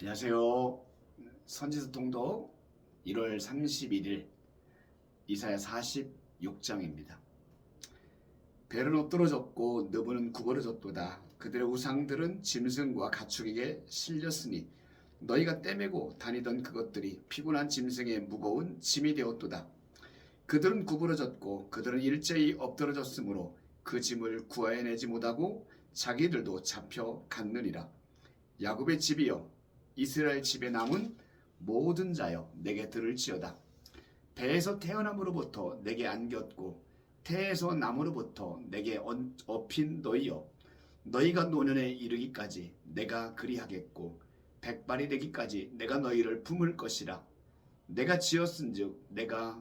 안녕하세요. 선지서 통독 1월 31일 이사야 46장입니다. 배는 엎드러졌고 너무는 구부러졌도다. 그들의 우상들은 짐승과 가축에게 실렸으니 너희가 떼매고 다니던 그것들이 피곤한 짐승의 무거운 짐이 되었도다. 그들은 구부러졌고 그들은 일제히 엎드러졌으므로 그 짐을 구하여내지 못하고 자기들도 잡혀 갔느니라. 야곱의 집이여 이스라엘 집에 남은 모든 자여 내게 들을지어다. 배에서 태어남으로부터 내게 안겼고 태에서 남으로부터 내게 얹- 업힌 너희여 너희가 노년에 이르기까지 내가 그리하겠고 백발이 되기까지 내가 너희를 품을 것이라 내가 지었은즉 내가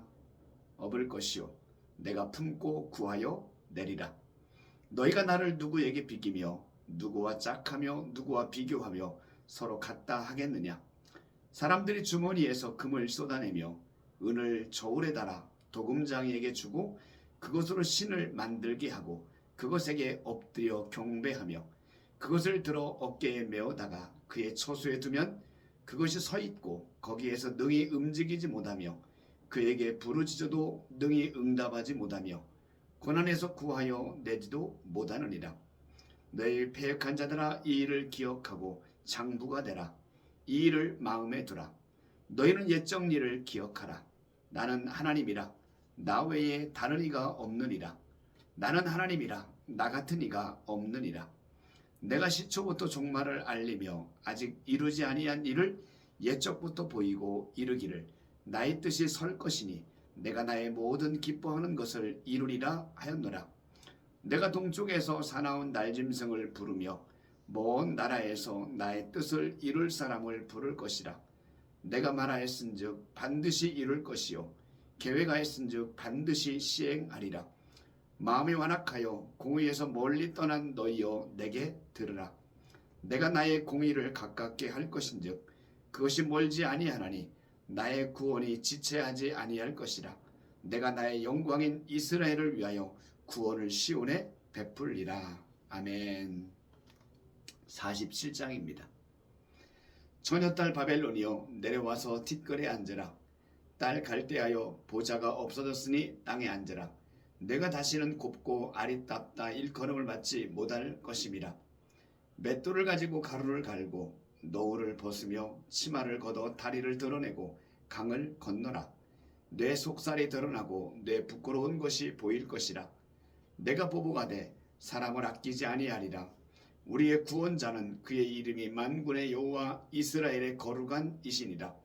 업을 것이요 내가 품고 구하여 내리라 너희가 나를 누구에게 비기며 누구와 짝하며 누구와 비교하며 서로 같다 하겠느냐? 사람들이 주머니에서 금을 쏟아내며 은을 저울에 달아 도금장이에게 주고 그것으로 신을 만들게 하고 그것에게 엎드려 경배하며 그것을 들어 어깨에 메어다가 그의 처수에 두면 그것이 서 있고 거기에서 능히 움직이지 못하며 그에게 부르짖어도 능히 응답하지 못하며 고난에서 구하여 내지도 못하느니라. 너희 패역한 자들아 이 일을 기억하고 장부가 되라. 이 일을 마음에 두라. 너희는 옛적 일을 기억하라. 나는 하나님이라. 나 외에 다른 이가 없느니라. 나는 하나님이라. 나 같은 이가 없느니라. 내가 시초부터 종말을 알리며 아직 이루지 아니한 일을 옛적부터 보이고 이르기를 나의 뜻이 설 것이니 내가 나의 모든 기뻐하는 것을 이루리라 하였노라. 내가 동쪽에서 사나운 날짐승을 부르며 먼 나라에서 나의 뜻을 이룰 사람을 부를 것이라. 내가 말하였은즉 반드시 이룰 것이요 계획하였은즉 반드시 시행하리라. 마음이 완악하여 공의에서 멀리 떠난 너희여 내게 들으라. 내가 나의 공의를 가깝게 할 것인즉 그것이 멀지 아니하나니 나의 구원이 지체하지 아니할 것이라. 내가 나의 영광인 이스라엘을 위하여 구원을 시온에 베풀리라. 아멘. 47장입니다. 처녀딸 바벨론이여 내려와서 뒷거리에 앉으라. 딸 갈대하여 보좌가 없어졌으니 땅에 앉으라. 내가 다시는 곱고 아리따다 일컬음을 받지 못할 것임이라. 맷돌을 가지고 가루를 갈고 노울을 벗으며 치마를 걷어 다리를 드러내고 강을 건너라. 내 속살이 드러나고 내 부끄러운 것이 보일 것이라. 내가 보복하되 사람을 아끼지 아니하리라. 우리의 구원자는 그의 이름이 만군의 여호와 이스라엘의 거룩한 이신이라.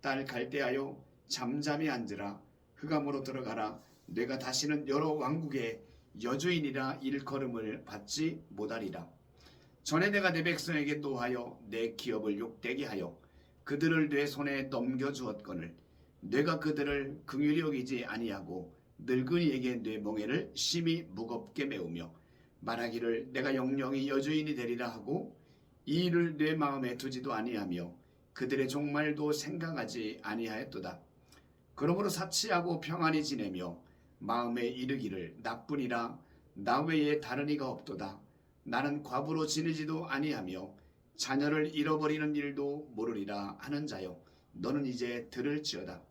딸 갈대하여 잠잠히 앉으라. 흑암으로 들어가라. 내가 다시는 여러 왕국의 여주인이라 일컬음을 받지 못하리라. 전에 내가 내 백성에게 노하여 내 기업을 욕되게 하여 그들을 내 손에 넘겨 주었거늘 내가 그들을 긍휼히 여기지 아니하고 늙은이에게 내 멍에를 심히 무겁게 메우며 말하기를 내가 영영이 여주인이 되리라 하고 이 일을 내 마음에 두지도 아니하며 그들의 종말도 생각하지 아니하였도다. 그러므로 사치하고 평안히 지내며 마음에 이르기를 나뿐이라 나 외에 다른 이가 없도다. 나는 과부로 지내지도 아니하며 자녀를 잃어버리는 일도 모르리라 하는 자여 너는 이제 들을지어다.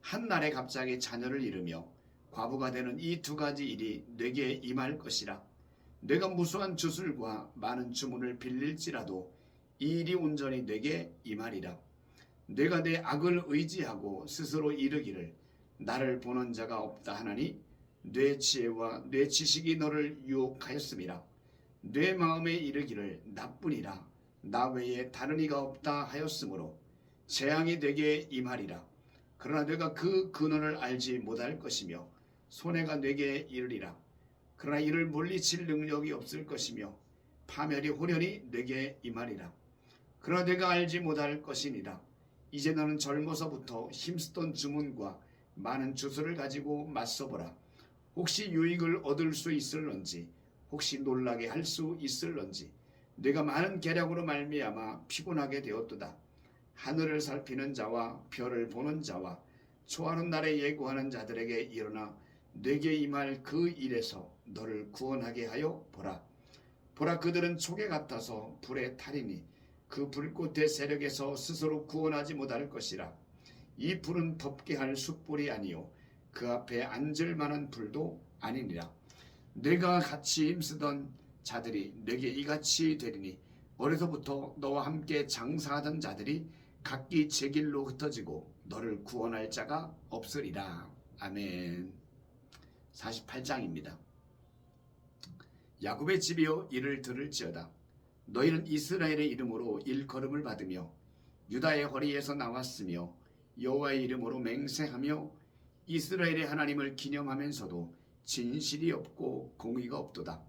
한 날에 갑자기 자녀를 잃으며 과부가 되는 이 두 가지 일이 내게 임할 것이라. 내가 무수한 주술과 많은 주문을 빌릴지라도 이 일이 온전히 내게 임하리라. 내가 내 악을 의지하고 스스로 이르기를 나를 보는 자가 없다 하나니 뇌 지혜와 뇌 지식이 너를 유혹하였음이라. 뇌 마음에 이르기를 나뿐이라 나 외에 다른 이가 없다 하였으므로 재앙이 되게 임하리라. 그러나 내가 그 근원을 알지 못할 것이며 손해가 내게 이르리라. 그러나 이를 물리칠 능력이 없을 것이며 파멸이 호련히 내게 임하리라. 그러나 내가 알지 못할 것이니라. 이제 너는 젊어서부터 힘쓰던 주문과 많은 주술을 가지고 맞서보라. 혹시 유익을 얻을 수 있을런지, 혹시 놀라게 할 수 있을런지. 내가 많은 계략으로 말미암아 피곤하게 되었도다. 하늘을 살피는 자와 별을 보는 자와 초하는 날에 예고하는 자들에게 일어나 내게 임할 그 일에서 너를 구원하게 하여 보라. 보라 그들은 촉에 같아서 불에 타리니 그 불꽃의 세력에서 스스로 구원하지 못할 것이라. 이 불은 덮게 할 숯불이 아니요 그 앞에 앉을 만한 불도 아니니라. 내가 같이 힘쓰던 자들이 내게 이같이 되리니 어려서부터 너와 함께 장사하던 자들이 각기 제 길로 흩어지고 너를 구원할 자가 없으리라. 아멘. 48장입니다 야곱의 집이여 이를 들을지어다 너희는 이스라엘의 이름으로 일컬음을 받으며 유다의 허리에서 나왔으며 여호와의 이름으로 맹세하며 이스라엘의 하나님을 기념하면서도 진실이 없고 공의가 없도다.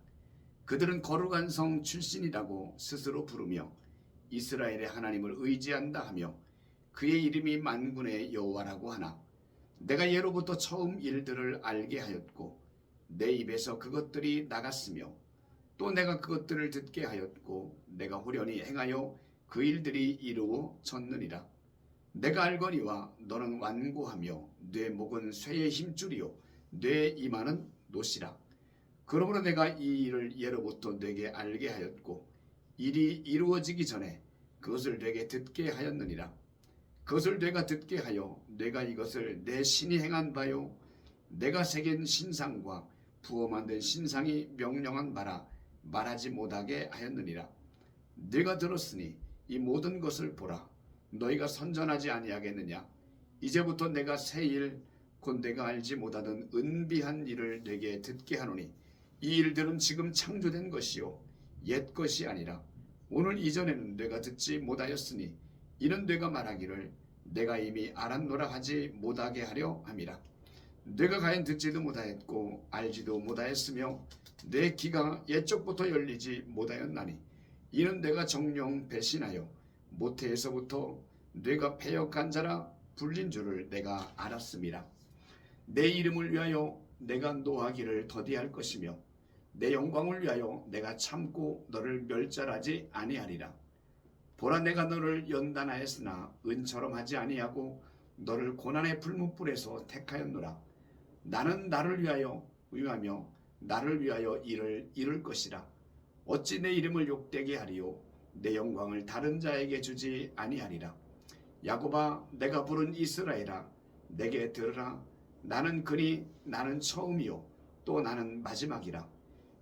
그들은 거룩한 성 출신이라고 스스로 부르며 이스라엘의 하나님을 의지한다 하며 그의 이름이 만군의 여호와라고 하나 내가 예로부터 처음 일들을 알게 하였고 내 입에서 그것들이 나갔으며 또 내가 그것들을 듣게 하였고 내가 호련히 행하여 그 일들이 이루어졌느니라. 내가 알거니와 너는 완고하며 내 목은 쇠의 힘줄이요 내 이마는 노시라. 그러므로 내가 이 일을 예로부터 내게 알게 하였고 일이 이루어지기 전에 그것을 내게 듣게 하였느니라. 그것을 내가 듣게 하여 내가 이것을 내 신이 행한 바요 내가 새긴 신상과 부어 만든 신상이 명령한 바라 말하지 못하게 하였느니라. 내가 들었으니 이 모든 것을 보라. 너희가 선전하지 아니하겠느냐? 이제부터 내가 새 일, 곧 내가 알지 못하던 은비한 일을 내게 듣게 하노니 이 일들은 지금 창조된 것이요 옛 것이 아니라 오늘 이전에는 내가 듣지 못하였으니 이는 내가 말하기를 내가 이미 알았노라 하지 못하게 하려 함이라. 내가 가연 듣지도 못하였고 알지도 못하였으며 내 귀가 옛적부터 열리지 못하였나니 이는 내가 정령 배신하여 모태에서부터 뇌가 패역한 자라 불린 줄을 내가 알았습니다. 내 이름을 위하여 내가 노하기를 더디할 것이며 내 영광을 위하여 내가 참고 너를 멸절하지 아니하리라. 보라 내가 너를 연단하였으나 은처럼 하지 아니하고 너를 고난의 불문불에서 택하였노라. 나는 나를 위하여 위하며 나를 위하여 일을 이룰 것이라. 어찌 내 이름을 욕되게 하리요 내 영광을 다른 자에게 주지 아니하리라. 야곱아 내가 부른 이스라엘아 내게 들으라 나는 그니 나는 처음이요 또 나는 마지막이라.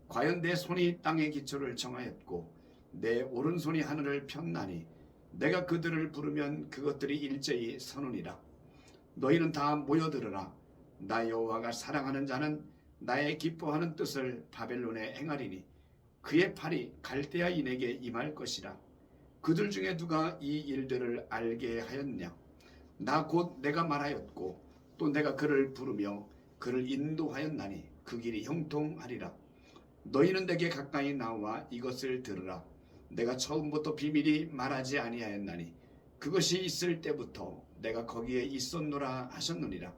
과연 내 손이 땅의 기초를 정하였고 내 오른손이 하늘을 폈나니 내가 그들을 부르면 그것들이 일제히 서느니라. 너희는 다 모여들으라. 나 여호와가 사랑하는 자는 나의 기뻐하는 뜻을 바벨론에 행하리니 그의 팔이 갈대아인에게 임할 것이라. 그들 중에 누가 이 일들을 알게 하였냐? 나 곧 내가 말하였고 또 내가 그를 부르며 그를 인도하였나니 그 길이 형통하리라. 너희는 내게 가까이 나와 이것을 들으라. 내가 처음부터 비밀이 말하지 아니하였나니 그것이 있을 때부터 내가 거기에 있었노라 하셨느니라.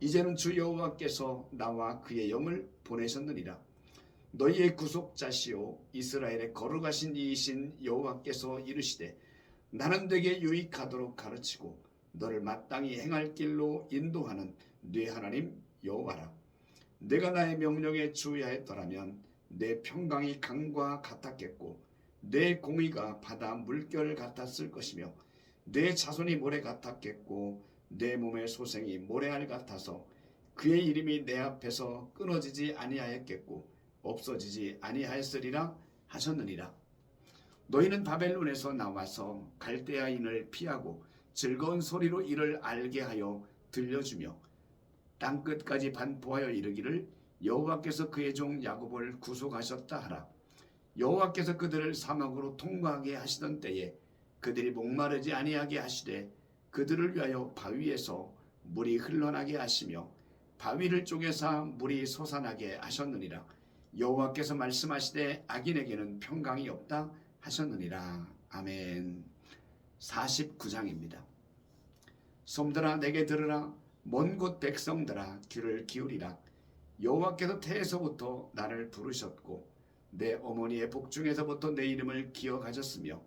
이제는 주 여호와께서 나와 그의 영을 보내셨느니라. 너희의 구속자시오 이스라엘의 거룩하신 이이신 여호와께서 이르시되 나는 되게 유익하도록 가르치고 너를 마땅히 행할 길로 인도하는 네 하나님 여호와라. 내가 나의 명령에 주의하였더라면 내 평강이 강과 같았겠고 내 공의가 바다 물결 같았을 것이며 내 자손이 모래 같았겠고 내 몸의 소생이 모래알 같아서 그의 이름이 내 앞에서 끊어지지 아니하였겠고 없어지지 아니하였으리라 하셨느니라. 너희는 바벨론에서 나와서 갈대아인을 피하고 즐거운 소리로 이를 알게 하여 들려주며 땅 끝까지 반포하여 이르기를 여호와께서 그의 종 야곱을 구속하셨다 하라. 여호와께서 그들을 사막으로 통과하게 하시던 때에 그들이 목마르지 아니하게 하시되 그들을 위하여 바위에서 물이 흘러나게 하시며 바위를 쪼개사 물이 솟아나게 하셨느니라. 여호와께서 말씀하시되 악인에게는 평강이 없다 하셨느니라. 아멘. 49장입니다. 솜들아 내게 들으라 먼 곳 백성들아 귀를 기울이라 여호와께서 태에서부터 나를 부르셨고 내 어머니의 복중에서부터 내 이름을 기억하셨으며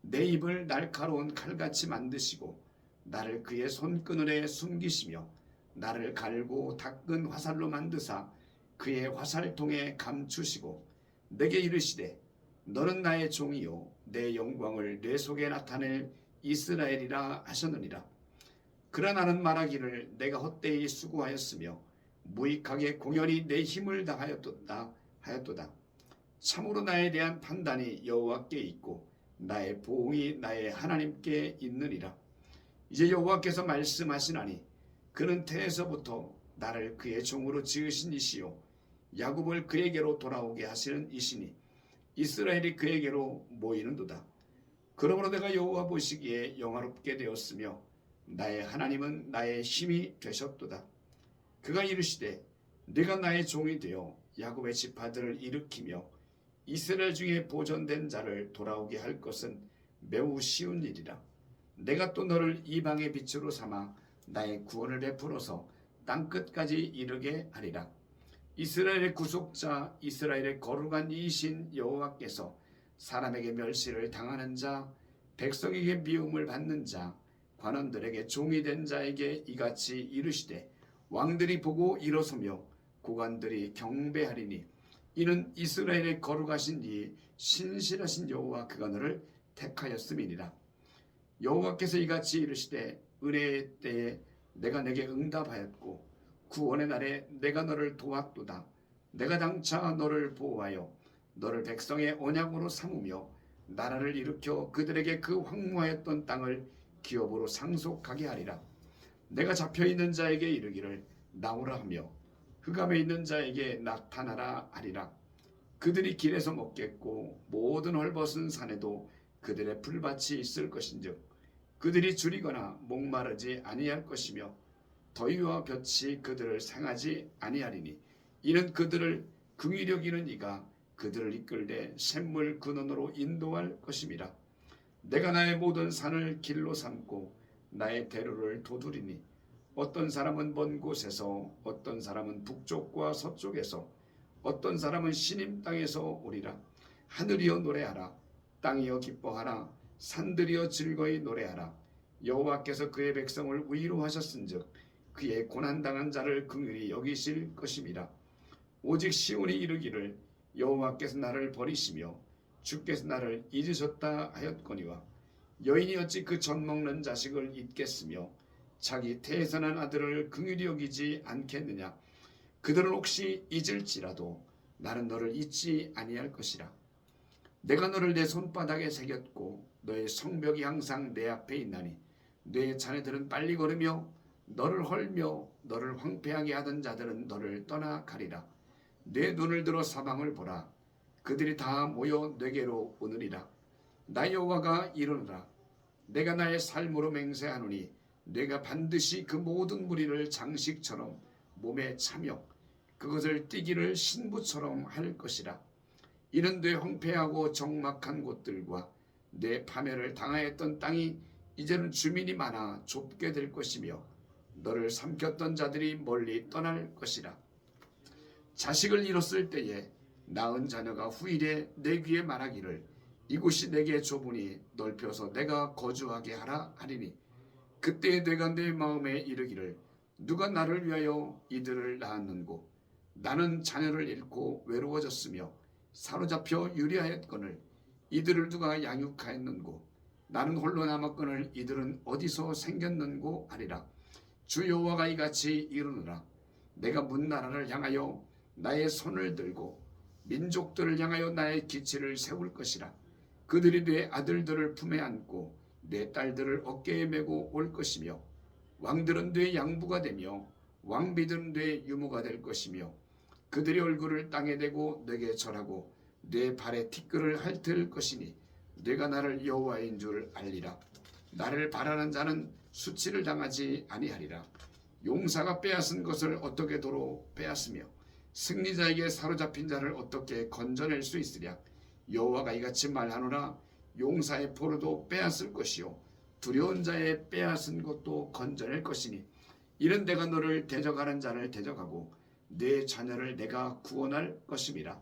내 입을 날카로운 칼같이 만드시고 나를 그의 손그늘에 숨기시며 나를 갈고 닦은 화살로 만드사 그의 화살통에 감추시고 내게 이르시되 너는 나의 종이요 내 영광을 내 속에 나타낼 이스라엘이라 하셨느니라. 그러나 나는 말하기를 내가 헛되이 수고하였으며 무익하게 공연히 내 힘을 다하였도다 하였도다. 참으로 나에 대한 판단이 여호와께 있고 나의 보응이 나의 하나님께 있느니라. 이제 여호와께서 말씀하시나니 그는 태에서부터 나를 그의 종으로 지으신 이시요 야곱을 그에게로 돌아오게 하시는 이시니 이스라엘이 그에게로 모이는도다. 그러므로 내가 여호와 보시기에 영화롭게 되었으며 나의 하나님은 나의 힘이 되셨도다. 그가 이르시되 내가 나의 종이 되어 야곱의 지파들을 일으키며 이스라엘 중에 보존된 자를 돌아오게 할 것은 매우 쉬운 일이라. 내가 또 너를 이방의 빛으로 삼아 나의 구원을 베풀어서 땅 끝까지 이르게 하리라. 이스라엘의 구속자, 이스라엘의 거룩한 이신 여호와께서 사람에게 멸시를 당하는 자, 백성에게 미움을 받는 자, 관원들에게 종이 된 자에게 이같이 이르시되 왕들이 보고 일어서며 고관들이 경배하리니 이는 이스라엘의 거룩하신 이 신실하신 여호와 그가 너를 택하였음이니라. 여호와께서 이같이 이르시되 은혜의 때에 내가 내게 응답하였고 구원의 날에 내가 너를 도왔도다. 내가 장차 너를 보호하여 너를 백성의 언약으로 삼으며 나라를 일으켜 그들에게 그 황무하였던 땅을 기업으로 상속하게 하리라. 내가 잡혀 있는 자에게 이르기를 나오라 하며 흑암에 있는 자에게 나타나라 하리라. 그들이 길에서 먹겠고 모든 헐벗은 산에도 그들의 풀밭이 있을 것인즉 그들이 줄이거나 목마르지 아니할 것이며 더위와 볕이 그들을 상하지 아니하리니 이는 그들을 긍휼히 여기는 이가 그들을 이끌되 샘물 근원으로 인도할 것임이라. 내가 나의 모든 산을 길로 삼고 나의 대로를 도두리니 어떤 사람은 먼 곳에서 어떤 사람은 북쪽과 서쪽에서 어떤 사람은 신임 땅에서 오리라. 하늘이여 노래하라 땅이여 기뻐하라. 산들이여 즐거이 노래하라. 여호와께서 그의 백성을 위로하셨은즉 그의 고난 당한 자를 긍휼히 여기실 것임이라 오직 시온이 이르기를 여호와께서 나를 버리시며 주께서 나를 잊으셨다 하였거니와 여인이 어찌 그 젖 먹는 자식을 잊겠으며 자기 난 아들을 긍휼히 여기지 않겠느냐? 그들은 혹시 잊을지라도 나는 너를 잊지 아니할 것이라 내가 너를 내 손바닥에 새겼고 너의 성벽이 항상 내 앞에 있나니 내 자네들은 빨리 걸으며 너를 헐며 너를 황폐하게 하던 자들은 너를 떠나 가리라. 내 눈을 들어 사방을 보라. 그들이 다 모여 내게로 오느니라. 나 여호와가 이르노라. 내가 나의 삶으로 맹세하노니 내가 반드시 그 모든 무리를 장식처럼 몸에 차며 그것을 띠기를 신부처럼 할 것이라 이는 내 황폐하고 적막한 곳들과 내 파멸을 당하였던 땅이 이제는 주민이 많아 좁게 될 것이며 너를 삼켰던 자들이 멀리 떠날 것이라. 자식을 잃었을 때에 낳은 자녀가 후일에 내 귀에 말하기를 이곳이 내게 좁으니 넓혀서 내가 거주하게 하라 하리니 그때 내가 내 마음에 이르기를 누가 나를 위하여 이들을 낳았는고 나는 자녀를 잃고 외로워졌으며 사로잡혀 유리하였거늘 이들을 누가 양육하였는고? 나는 홀로 남았거늘 이들은 어디서 생겼는고 하리라 주 여호와가 이같이 이르노라. 내가 문 나라를 향하여 나의 손을 들고 민족들을 향하여 나의 기치를 세울 것이라. 그들이 내 아들들을 품에 안고 내 딸들을 어깨에 메고 올 것이며 왕들은 내 양부가 되며 왕비들은 내 유모가 될 것이며 그들의 얼굴을 땅에 대고 내게 절하고 내 발에 티끌을 핥을 것이니 내가 나를 여호와인 줄 알리라. 나를 바라는 자는 수치를 당하지 아니하리라. 용사가 빼앗은 것을 어떻게 도로 빼앗으며 승리자에게 사로잡힌 자를 어떻게 건져낼 수 있으랴? 여호와가 이같이 말하노라. 용사의 포로도 빼앗을 것이요 두려운 자의 빼앗은 것도 건져낼 것이니 이는 내가 너를 대적하는 자를 대적하고 내 자녀를 내가 구원할 것임이라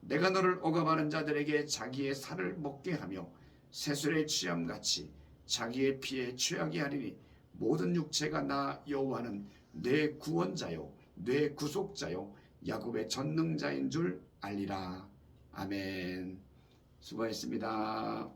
내가 너를 억압하는 자들에게 자기의 살을 먹게 하며 새술의 취함같이 자기의 피에 취하게 하리니 모든 육체가 나 여호와는 내 구원자요 내 구속자요 야곱의 전능자인 줄 알리라. 아멘. 수고했습니다.